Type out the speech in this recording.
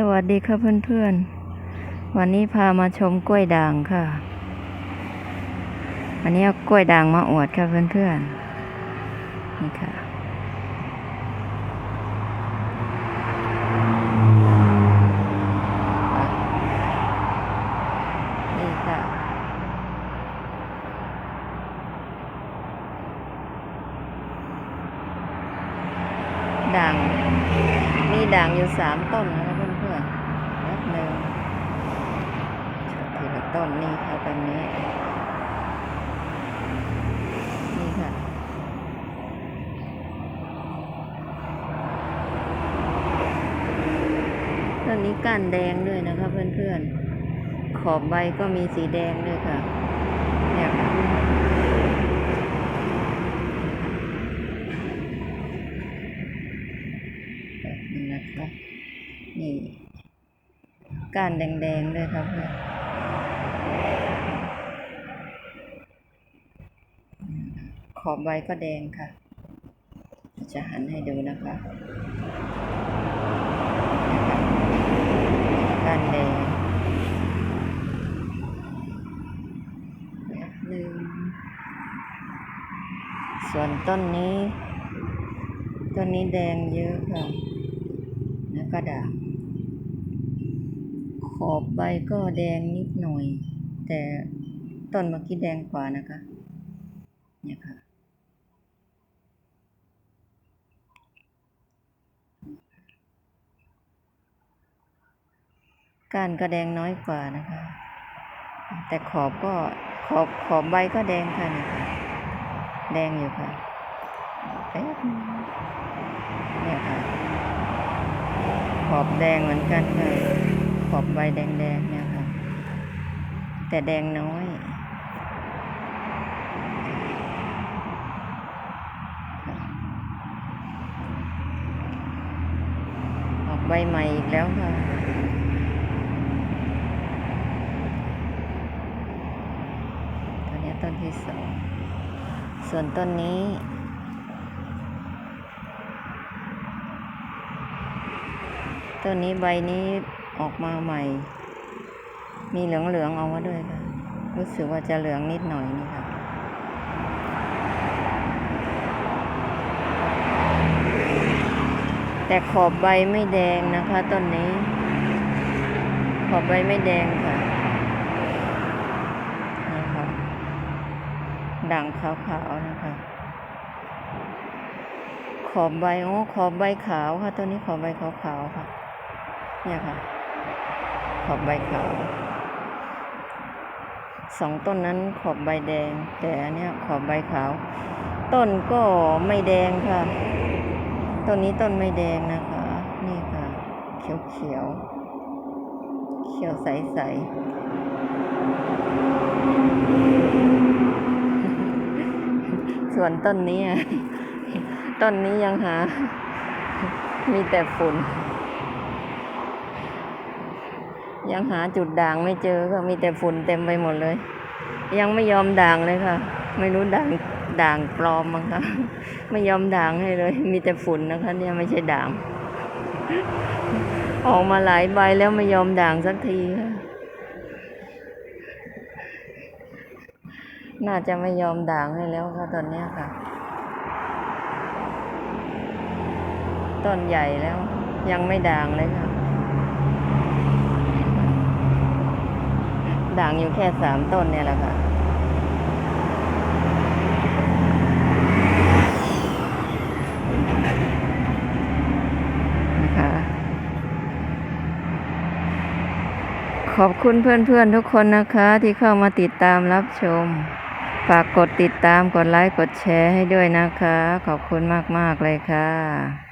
สวัสดีค่ะเพื่อนๆ วันนี้พามาชมกล้วยด่างค่ะ วันนี้เอากล้วยด่างมาอวดค่ะเพื่อนๆ นี่ค่ะ นี่ค่ะ ด่าง มีด่างอยู่สามต้นนะคะเพื่อนๆแป๊บหนึ่งทีละ ต้นนี่ค่ะตอนนี้ นี่ค่ะ ต้นนี้ก้านแดงด้วยนะคะเพื่อนๆ ขอบใบก็มีสีแดงด้วยค่ะเนี่ยค่ะแบบนี้นะคะ นี่ก้านแดงๆด้วยครับเพื่อน อบใบก็แดงค่ะ จะหันให้ดูนะคะก้านแดงแบบหนึ่ง ส่วนต้นนี้ ต้นนี้แดงเยอะค่ะแล้วก็ด่างขอบใบก็แดงนิดหน่อย แต่ต้นเมื่อกี้แดงกว่านะคะเนี่ยค่ะ ก้านก็แดงน้อยกว่านะคะ แต่ขอบก็ขอบขอบใบก็แดงค่ะนี่ค่ะ แดงอยู่ค่ะแป๊บนึงเนี่ยค่ะ ขอบแดงเหมือนกันค่ะ ขอบใบแดงๆเนี่ยค่ะ แต่แดงน้อยออกใบใหม่อีกแล้วค่ะ ตัวนี้ต้นที่สอง ส่วนต้นนี้ ต้นนี้ใบนี้ออกมาใหม่ มีเหลืองๆออกมาด้วยค่ะ รู้สึกว่าจะเหลืองนิดหน่อยนี่ค่ะแต่ขอบใบไม่แดงนะคะต้นนี้ ขอบใบไม่แดงค่ะนี่ค่ะ ด่างขาวๆนะคะ ขอบใบโอ้ขอบใบขาวค่ะ ตัวนี้ขอบใบขาวๆค่ะ เนี่ยค่ะ ขอบใบขาวสองต้นนั้นขอบใบแดง แต่อันเนี้ยขอบใบขาว ต้นก็ไม่แดงค่ะ ต้นนี้ต้นไม่แดงนะคะ นี่ค่ะ เขียวเขียวเขียวใสใสๆ ส่วนต้นนี้อะต้นนี้ยังหา มีแต่ฝุ่น ยังหาจุดด่างไม่เจอก็มีแต่ฝุ่นเต็มไปหมดเลย ยังไม่ยอมด่างเลยค่ะ ไม่รู้ด่างด่างปลอมมั้งคะไม่ยอมด่างให้เลย มีแต่ฝุ่นนะคะ เนี่ยไม่ใช่ด่าง ออกมาหลายใบแล้วไม่ยอมด่างสักทีค่ะ น่าจะไม่ยอมด่างให้แล้วค่ะตอนนี้ค่ะ ต้นใหญ่แล้ว ยังไม่ด่างเลยค่ะ ด่างอยู่แค่สามต้นเนี่ยแหละค่ะนะคะขอบคุณเพื่อนๆทุกคนนะคะที่เข้ามาติดตามรับชม ฝากกดติดตามกดไลค์กดแชร์ให้ด้วยนะคะ ขอบคุณมาก ๆ เลยค่ะ